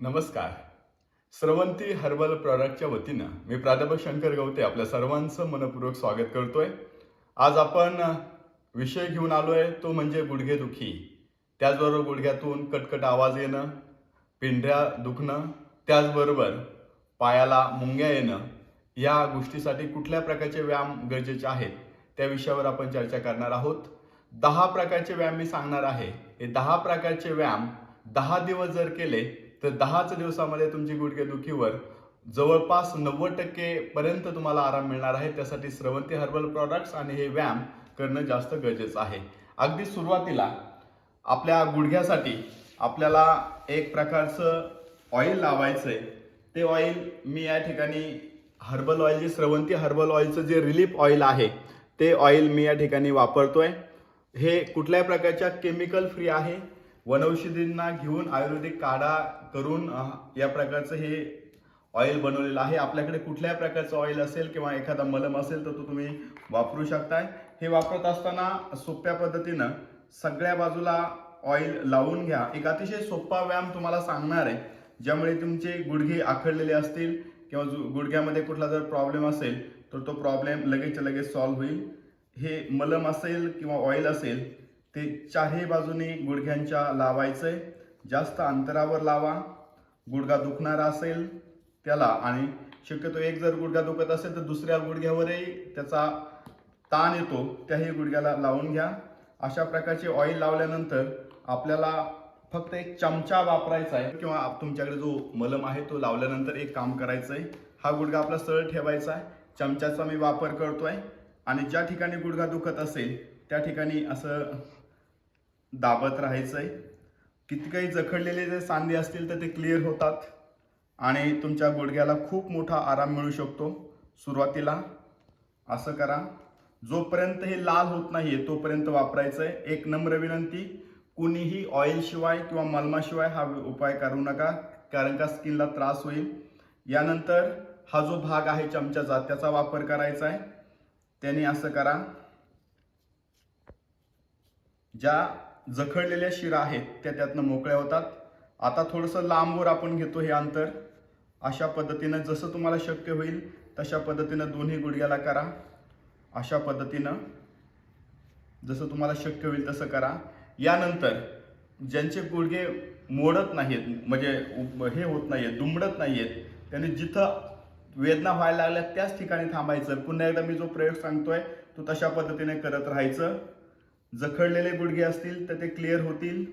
नमस्कार. स्रवंती हर्बल प्रॉडक्टच्या वतीनं मी प्राध्यापक शंकर गवते आपल्या सर्वांचं मनपूर्वक स्वागत करतोय. आज आपण विषय घेऊन आलो आहे तो म्हणजे गुडघेदुखी त्याचबरोबर गुडघ्यातून कटकट आवाज येणं पिंढऱ्या दुखणं त्याचबरोबर पायाला मुंग्या येणं या गोष्टीसाठी कुठल्या प्रकारचे व्यायाम गरजेचे आहेत त्या विषयावर आपण चर्चा करणार आहोत. दहा प्रकारचे व्यायाम मी सांगणार आहे. हे दहा प्रकारचे व्यायाम दहा दिवस जर केले तर दहाच दिवसामध्ये तुमची गुडघेदुखीवर जवळपास नव्वद टक्के पर्यंत तुम्हाला आराम मिळणार आहे. त्यासाठी स्रवंती हर्बल प्रॉडक्ट्स आणि हे व्यायाम करणं जास्त गरजेचं आहे. अगदी सुरुवातीला आपल्या गुडघ्यासाठी आपल्याला एक प्रकारचं ऑइल आहे ते ऑइल मी या ठिकाणी हर्बल ऑइल जे स्रवंती हर्बल ऑइलचं जे रिलीफ ऑइल आहे ते ऑइल मी या ठिकाणी वापरतोय. हे कुठल्याही प्रकारच्या केमिकल फ्री आहे. वनौषधींना घेऊन आयुर्वेदिक काढा करून या प्रकारचं हे ऑइल बनवलेलं आहे. आपल्याकडे कुठल्याही प्रकारचं ऑइल असेल किंवा एखादा मलम असेल तर तो तुम्ही वापरू शकताय. हे वापरत असताना सोप्या पद्धतीनं सगळ्या बाजूला ऑइल लावून घ्या. एक अतिशय सोपा व्यायाम तुम्हाला सांगणार आहे. ज्यामुळे तुमचे गुडघे आखडलेले असतील किंवा गुडघ्यामध्ये कुठला जर प्रॉब्लेम असेल तर तो प्रॉब्लेम लगेच लगेच सॉल्व्ह होईल. हे मलम असेल किंवा ऑइल असेल ते चारही बाजूने गुडघ्यांच्या लावायचं आहे जास्त अंतरावर लावा. गुडघा दुखणारा असेल त्याला आणि शक्यतो एक जर गुडघा दुखत असेल तर दुसऱ्या गुडघ्यावरही त्याचा ताण येतो त्याही गुडघ्याला लावून घ्या. अशा प्रकारचे ऑइल लावल्यानंतर आपल्याला फक्त एक चमचा वापरायचा आहे किंवा तुमच्याकडे जो मलम आहे तो लावल्यानंतर एक काम करायचं आहे हा गुडघा आपला सरळ ठेवायचा आहे चमच्याचा मी वापर करतो आहे आणि ज्या ठिकाणी गुडघा दुखत असेल त्या ठिकाणी असं दाबत राहायचंय. किती काही जखडलेले जे सांधे असतील तर ते क्लिअर होतात. आणि तुमच्या गुडघ्याला खूप मोठा आराम मिळू शकतो. सुरुवातीला असं करा. जोपर्यंत हे लाल होत नाही आहे तोपर्यंत वापरायचं आहे एक नम्र विनंती कुणीही ऑइलशिवाय किंवा मलमाशिवाय हा उपाय करू नका कारण का स्किनला त्रास होईल. यानंतर हा जो भाग आहे चमच्याचा त्याचा वापर करायचा आहे त्याने असं करा. ज्या जखडलेल्या शिरा आहेत त्या त्यातनं मोकळ्या होतात. आता थोडंसं लांबवर आपण घेतो हे अंतर. अशा पद्धतीनं जसं तुम्हाला शक्य होईल तशा पद्धतीनं दोन्ही गुडघ्याला करा. अशा पद्धतीनं जसं तुम्हाला शक्य होईल तसं करा. यानंतर ज्यांचे गुडघे मोडत नाहीत म्हणजे हे होत नाही आहेत दुमडत नाही आहेत त्यांनी जिथं वेदना व्हायला लागल्या त्याच ठिकाणी थांबायचं. पुन्हा एकदा मी जो प्रयोग सांगतोय तो तशा पद्धतीने करत राहायचं. जखडलेले गुडघे असतील तर ते क्लिअर होतील.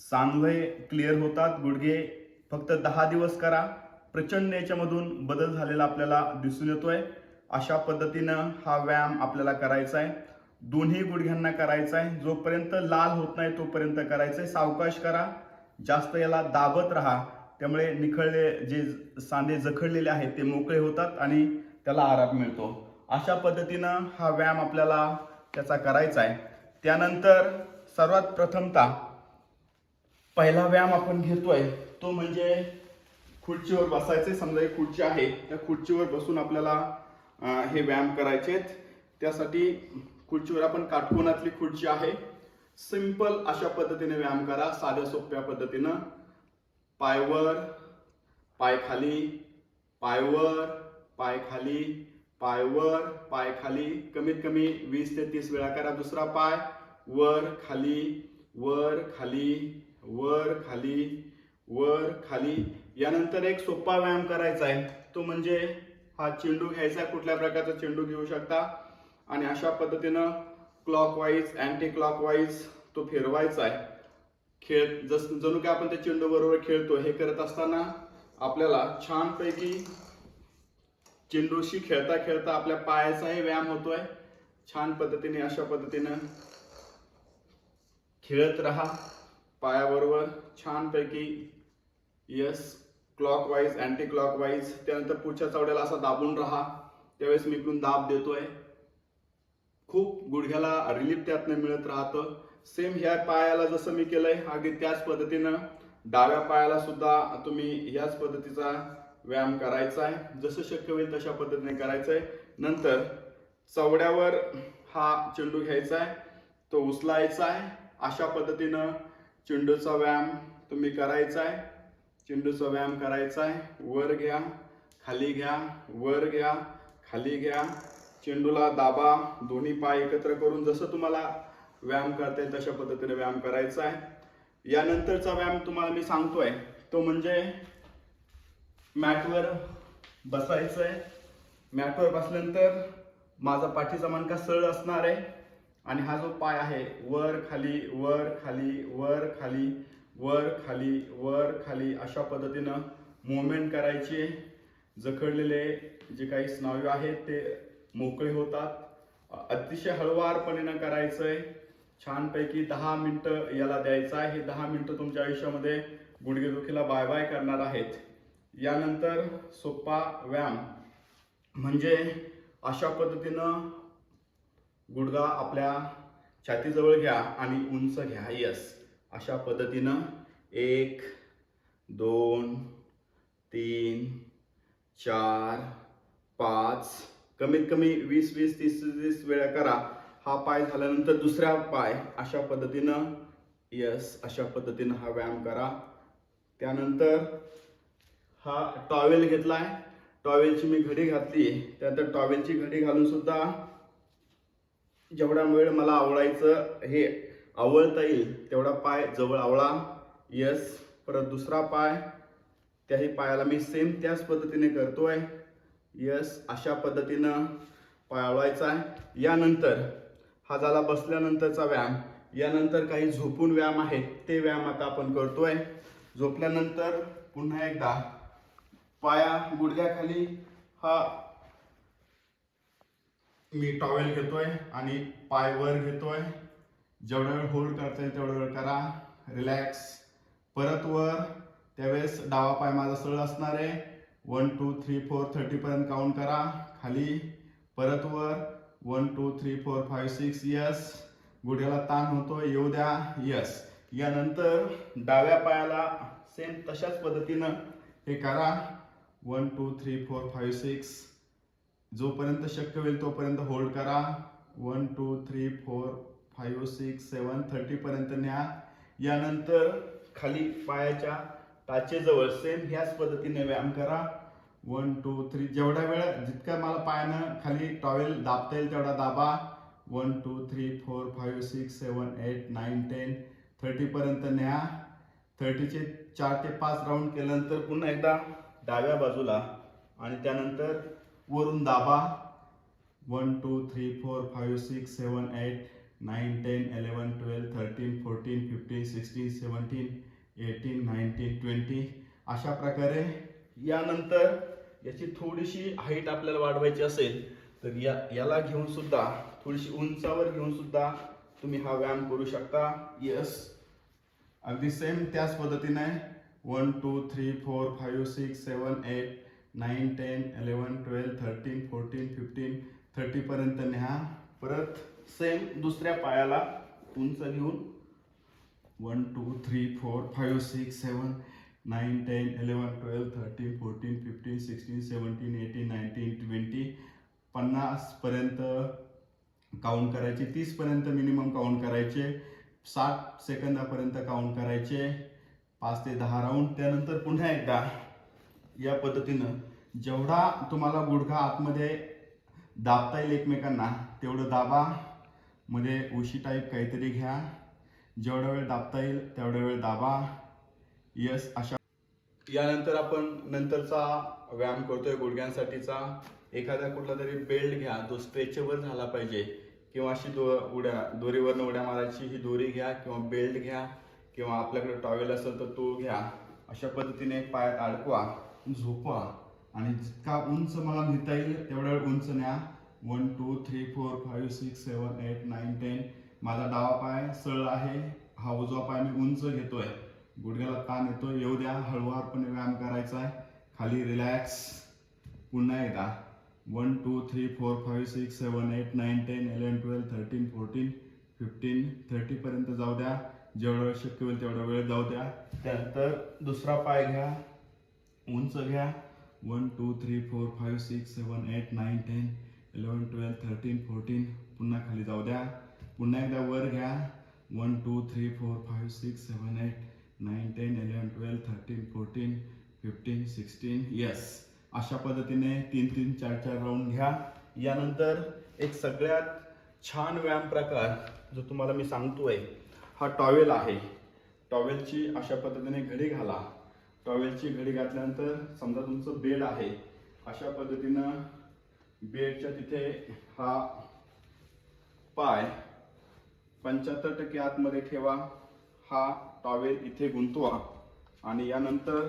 सांधे क्लिअर होतात गुडघे फक्त दहा दिवस करा. प्रचंड याच्यामधून बदल झालेला आपल्याला दिसून येतोय. अशा पद्धतीनं हा व्यायाम आपल्याला करायचा आहे. दोन्ही गुडघ्यांना करायचा आहे. जोपर्यंत लाल होत नाही तोपर्यंत करायचं आहे सावकाश करा. जास्त याला दाबत राहा. त्यामुळे निखळले जे सांधे जखडलेले आहेत ते मोकळे होतात आणि त्याला आराम मिळतो. अशा पद्धतीनं हा व्यायाम आपल्याला त्याचा करायचा आहे. त्यानंतर सर्वात प्रथमतः पहिला व्यायाम आपण घेतोय तो म्हणजे खुर्चीवर बसायचे. समजा एक खुर्ची आहे त्या खुर्चीवर बसून आपल्याला हे व्यायाम करायचे आहेत. त्यासाठी खुर्चीवर आपण काटकोनातली खुर्ची आहे. सिंपल अशा पद्धतीने व्यायाम करा. साध्या सोप्या पद्धतीनं. पायवर पाय खाली पायवर पाय खाली पाय वर पाय खाली. कमीत कमी वीस ते तीस वेळा करा दुसरा पाय. वर खाली. वर खाली. वर खाली. वर खाली. यानंतर एक सोपा व्यायाम करायचा आहे. तो म्हणजे हा चेंडू घ्यायचा कुठल्या प्रकारचा चेंडू घेऊ शकता? आणि अशा पद्धतीनं clockwise anti clock wise तो फिरवायचा आहे. खेळ जस जणू काय आपण त्या चेंडू बरोबर खेळतो हे करत असताना आपल्याला छानपैकी चेंडूशी खेळता खेळता आपल्या पायाचाही व्यायाम होतोय. छान पद्धतीने अशा पद्धतीनं खेळत राहा. पायाबरोबर छानपैकी yes clockwise anti clock wise त्यानंतर पुढच्या चवड्याला असा दाबून राहा. त्यावेळेस मी इकडून दाब देतोय. खूप गुडघ्याला रिलीफ त्यातनं मिळत राहतं. सेम ह्या पायाला जसं मी केलंय अगदी त्याच पद्धतीनं. डाव्या पायाला सुद्धा तुम्ही ह्याच पद्धतीचा व्यायाम करायचा आहे. जसं शक्य होईल तशा पद्धतीने करायचं आहे. नंतर चवड्यावर हा चेंडू घ्यायचा आहे. तो उचलायचा आहे. अशा पद्धतीनं चेंडूचा व्यायाम तुम्ही करायचा आहे. चेंडूचा व्यायाम करायचा आहे. वर घ्या खाली घ्या वर घ्या खाली घ्या. चेंडूला दाबा दोन्ही पाय एकत्र करून जसं तुम्हाला व्यायाम करता येईल तशा पद्धतीने व्यायाम करायचा आहे. यानंतरचा व्यायाम तुम्हाला मी सांगतोय. तो म्हणजे मॅटवर बसायचं आहे मॅटवर बसल्यानंतर माझा पाठीचा मणका सरळ असणार आहे. आणि हा जो पाय आहे वर खाली वर खाली वर खाली वर खाली वर खाली अशा पद्धतीनं मुवमेंट करायची आहे. जखडलेले जे काही स्नायू आहेत ते मोकळे होतात. अतिशय हळुवारपणे करायचं आहे छानपैकी दहा मिनटं याला द्यायचं आहे. हे दहा मिनटं तुमच्या आयुष्यामध्ये गुडघेदुखीला बाय बाय करणार आहेत. यानंतर सोपा व्यायाम. म्हणजे अशा पद्धतीनं गुडगा आपल्या छातीजवळ घ्या आणि उंच घ्या. यस अशा पद्धतीनं एक दोन तीन चार पाच कमीत कमी वीस वीस तीस तीस वेळा करा. हा पाय झाल्यानंतर दुसरा पाय. अशा पद्धतीनं यस अशा पद्धतीनं हा व्यायाम करा. त्यानंतर हा टॉवेल घेतला आहे टॉवेलची मी घडी घातली. त्यानंतर टॉवेलची घडी घालून सुद्धा जेवढा वेळ मला आवळायचं हे आवळता येईल तेवढा पाय जवळ आवळा. यस परत दुसरा पाय. त्याही पायाला मी सेम त्याच पद्धतीने करतोय. यस अशा पद्धतीनं पाय आवळायचा आहे. यानंतर हा झाला बसल्यानंतरचा व्यायाम. यानंतर काही झोपून व्यायाम आहेत ते व्यायाम आता आपण करतोय. झोपल्यानंतर पुन्हा एकदा पाया गुडघ्याखाली हा मी टॉवेल घेतोय आणि पाय वर घेतोय. जेवढा वेळ होल्ड करता येईल तेवढा वेळ करा. रिलॅक्स परत वर. त्यावेळेस डावा पाय माझा सरळ असणार आहे. One two three four thirty पर्यंत काउंट करा. खाली. परत वर. One two three four five six yes गुडघ्याला ताण होतो येऊ द्या. यस यानंतर डाव्या पायाला सेम तशाच पद्धतीनं हे करा. One two three four five six जोपर्यंत शक्य होईल तोपर्यंत होल्ड करा. One two three four five six seven थर्टीपर्यंत न्या. यानंतर खाली पायाच्या टाचेजवळ सेम ह्याच पद्धतीने व्यायाम करा. वन टू थ्री जेवढा वेळ जितका मला पायानं खाली टॉवेल दाबता येईल तेवढा दाबा. One two three four five six seven eight nine ten थर्टीपर्यंत न्या. थर्टीचे चार ते पाच राऊंड केल्यानंतर पुन्हा एकदा डाव्या बाजूला आणि त्यानंतर वरून दाबा. One two three four five six seven eight nine ten eleven twelve thirteen fourteen fifteen sixteen seventeen eighteen nineteen twenty अशा प्रकारे यानंतर याची थोडीशी हाईट आपल्याला वाढवायची असेल तर या याला घेऊन सुद्धा थोडीशी उंचावर घेऊन सुद्धा तुम्ही हा व्यायाम करू शकता. यस अगदी सेम त्याच पद्धतीने one two three four five six seven eight nine ten eleven twelve thirteen fourteen fifteen थर्टीपर्यंत न्या. परत सेम दुसऱ्या पायाला उंच घेऊन one two three four five six seven nine ten eleven twelve thirteen fourteen fifteen sixteen seventeen eighteen nineteen twenty पन्नासपर्यंत count करायचे. तीसपर्यंत minimum count करायचे. साठ सेकंदापर्यंत काउंट करायचे. पाच ते दहा राऊंड त्यानंतर पुन्हा एकदा या पद्धतीनं जेवढा तुम्हाला गुडघा आतमध्ये दाबता येईल एकमेकांना तेवढं दाबा. मध्ये उशी टाईप काहीतरी घ्या. जेवढा वेळ दाबता येईल तेवढा वेळ दाबा. यस अशा यानंतर आपण नंतरचा व्यायाम करतोय गुडघ्यांसाठीचा. एखादा कुठला तरी बेल्ट घ्या जो स्ट्रेचेबल झाला पाहिजे. किंवा अशी दो उड्या दोरीवरनं उड्या मारायची ही दोरी घ्या किंवा बेल्ट घ्या. किंवा आपल्याकडे टॉवेल असेल तर तो घ्या. अशा पद्धतीने पायात अडकवा झोपवा आणि जितका उंच मला नेता येईल तेवढ्या वेळ उंच न्या. One two three four five six seven eight nine ten माझा डावा पाय सरळ आहे. हा उजवा पाय मी उंच घेतोय. गुडघ्याला ताण येतो येऊ द्या. हळूवारपणे व्यायाम करायचा आहे. खाली रिलॅक्स पुन्हा एकदा. One two three four five six seven eight nine ten eleven twelve thirteen fourteen fifteen थर्टीपर्यंत जाऊ द्या. जेवढा वेळ शक्य होईल तेवढा वेळ जाऊ द्या. त्यानंतर दुसरा पाय घ्या. उंच घ्या. One two three four five six seven eight nine ten eleven twelve thirteen fourteen पुन्हा खाली जाऊ द्या. पुन्हा एकदा वर घ्या. One two three four five six seven eight nine ten eleven twelve thirteen fourteen fifteen sixteen yes अशा पद्धतीने तीन तीन चार चार राऊंड घ्या. यानंतर एक सगळ्यात छान व्यायाम प्रकार जो तुम्हाला मी सांगतो आहे हा टॉवेल आहे. टॉवेलची अशा पद्धतीने घडी घाला. टॉवेलची घडी घातल्यानंतर समजा तुमचं बेड आहे अशा पद्धतीनं बेडच्या तिथे हा पाय पंच्याहत्तर टक्के आतमध्ये ठेवा. हा टॉवेल इथे गुंतवा आणि यानंतर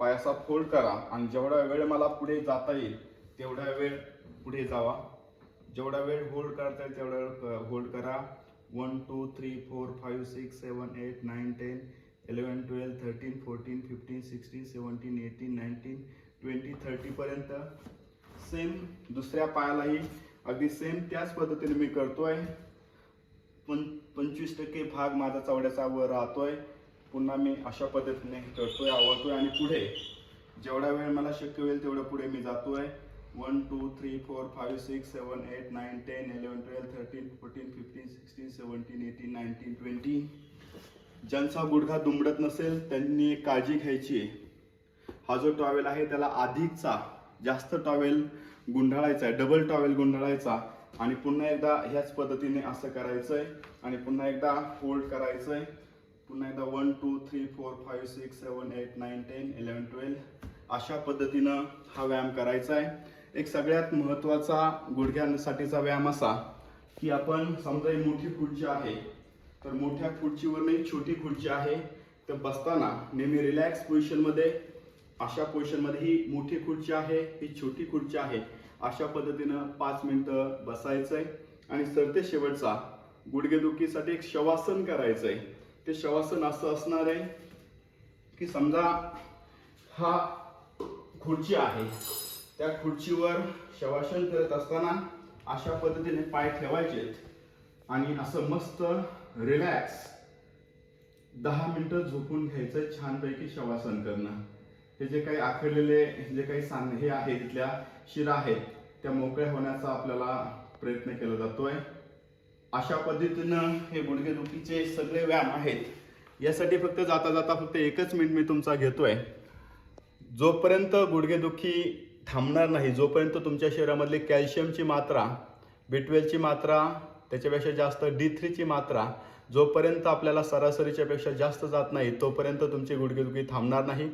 पायाचा फोल्ड करा आणि जेवढा वेळ मला पुढे जाता येईल तेवढा वेळ पुढे जावा. जेवढा वेळ होल्ड करता येईल तेवढा वेळ होल्ड करा. One two three four five six seven eight nine ten eleven twelve thirteen fourteen fifteen sixteen seventeen eighteen nineteen twenty थर्टीपर्यंत same दुसऱ्या पायालाही अगदी सेम त्याच पद्धतीने मी करतो आहे पण पंचवीस टक्के भाग माझा चवड्याचा वर आहे पुन्हा मी अशा पद्धतीने करतोय आवडतोय आणि पुढे जेवढा वेळ मला शक्य होईल तेवढं पुढे मी जातो आहे one two three four five six seven eight nine ten eleven twelve thirteen fourteen fifteen sixteen seventeen eighteen nineteen twenty ज्यांचा गुडघा दुमडत नसेल त्यांनी एक काळजी घ्यायची आहे. हा जो टॉवेल आहे त्याला अधिकचा जास्त टॉवेल गुंडाळायचा आहे डबल टॉवेल गुंढाळायचा आणि पुन्हा एकदा ह्याच पद्धतीने असं करायचं आहे. आणि पुन्हा एकदा होल्ड आहे. पुन्हा एकदा one two three four five six seven eight nine ten eleven twelve अशा पद्धतीनं हा व्यायाम करायचा आहे. एक सगळ्यात महत्त्वाचा गुडघ्यांसाठीचा व्यायाम असा की आपण समजा ही मोठी खुर्ची आहे तर मोठ्या खुर्चीवर नाही छोटी खुर्ची आहे तर बसताना नेहमी रिलॅक्स पोझिशनमध्ये अशा पोझिशनमध्ये ही मोठी खुर्ची आहे ही छोटी खुर्ची आहे. अशा पद्धतीनं पाच मिनटं बसायचं आहे आणि सरते शेवटचा गुडघेदुखीसाठी एक शवासन करायचं आहे ते शवासन असं असणार आहे की समजा हा खुर्ची आहे त्या खुर्चीवर शवासन करत असताना अशा पद्धतीने पाय ठेवायचेत आणि असं मस्त रिलॅक्स दहा मिनटं झोपून घ्यायचं छानपैकी शवासन करणं. हे जे काही आखडलेले जे काही सांग हे आहे तिथल्या शिरा आहेत त्या मोकळ्या होण्याचा आपल्याला प्रयत्न केला जातोय. अशा पद्धतीनं हे गुडघेदुखीचे सगळे व्यायाम आहेत. यासाठी फक्त जाता जाता फक्त एकच मिनिट मी तुमचा घेतोय. जोपर्यंत गुडघेदुखी थांबणार नाही. जोपर्यंत तुमच्या शरीरामधली कॅल्शियमची मात्रा बी ट्वेल्वची मात्रा त्याच्यापेक्षा जास्त डी थ्रीची मात्रा जोपर्यंत आपल्याला सरासरीच्यापेक्षा जास्त जात नाही तोपर्यंत तुमची गुडघेदुखी थांबणार नाही.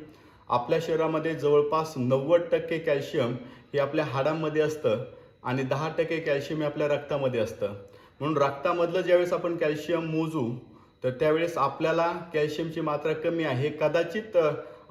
आपल्या शरीरामध्ये जवळपास नव्वद टक्के कॅल्शियम हे आपल्या हाडांमध्ये असतं आणि दहा टक्के कॅल्शियम हे आपल्या रक्तामध्ये असतं. म्हणून रक्तामधलं ज्यावेळेस आपण कॅल्शियम मोजू तर त्यावेळेस आपल्याला कॅल्शियमची मात्रा कमी आहे. हे कदाचित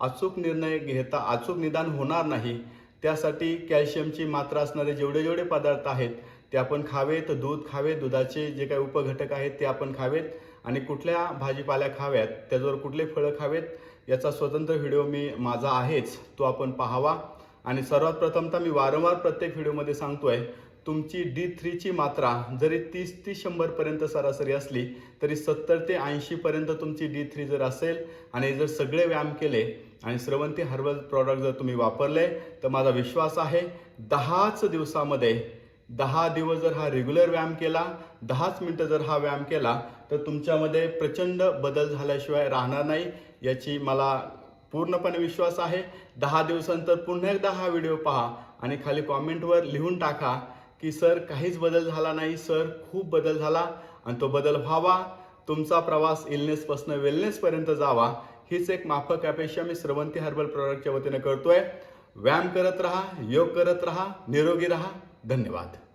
अचूक निर्णय घेता अचूक निदान होणार नाही. त्यासाठी कॅल्शियमची मात्रा असणारे जेवढे जेवढे पदार्थ आहेत ते आपण खावेत दूध खावे दुधाचे जे काही उपघटक आहेत ते आपण खावेत. आणि कुठल्या भाजीपाल्या खाव्यात त्याच्यावर कुठले फळं खावेत याचा स्वतंत्र व्हिडिओ मी माझा आहेच तो आपण पाहावा. आणि सर्वात प्रथमतः मी वारंवार प्रत्येक व्हिडिओमध्ये सांगतो आहे तुमची डी थ्रीची मात्रा जरी तीस ते शंभरपर्यंत सरासरी असली तरी सत्तर ते ऐंशीपर्यंत तुमची डी थ्री जर असेल आणि जर सगळे व्यायाम केले आणि स्रवंती हर्बल प्रॉडक्ट जर तुम्ही वापरले तर माझा विश्वास आहे दहाच दिवसामध्ये दहा दिवस जर हा रेग्युलर व्यायाम केला दहाच मिनटं जर हा व्यायाम केला तर तुमच्यामध्ये प्रचंड बदल झाल्याशिवाय राहणार नाही याची मला पूर्णपणे विश्वास आहे. दहा दिवसानंतर पुन्हा एकदा हा व्हिडिओ पहा आणि खाली कॉमेंटवर लिहून टाका की सर काहीच बदल झाला नाही सर खूप बदल झाला. आणि तो बदल व्हावा. तुमचा प्रवास इलनेसपासून वेलनेसपर्यंत जावा. हीच एक माफक अपेक्षा मी स्रवंती हर्बल प्रॉडक्टच्या वतीने करतोय. व्यायाम करत राहा योग करत राहा निरोगी राहा. धन्यवाद.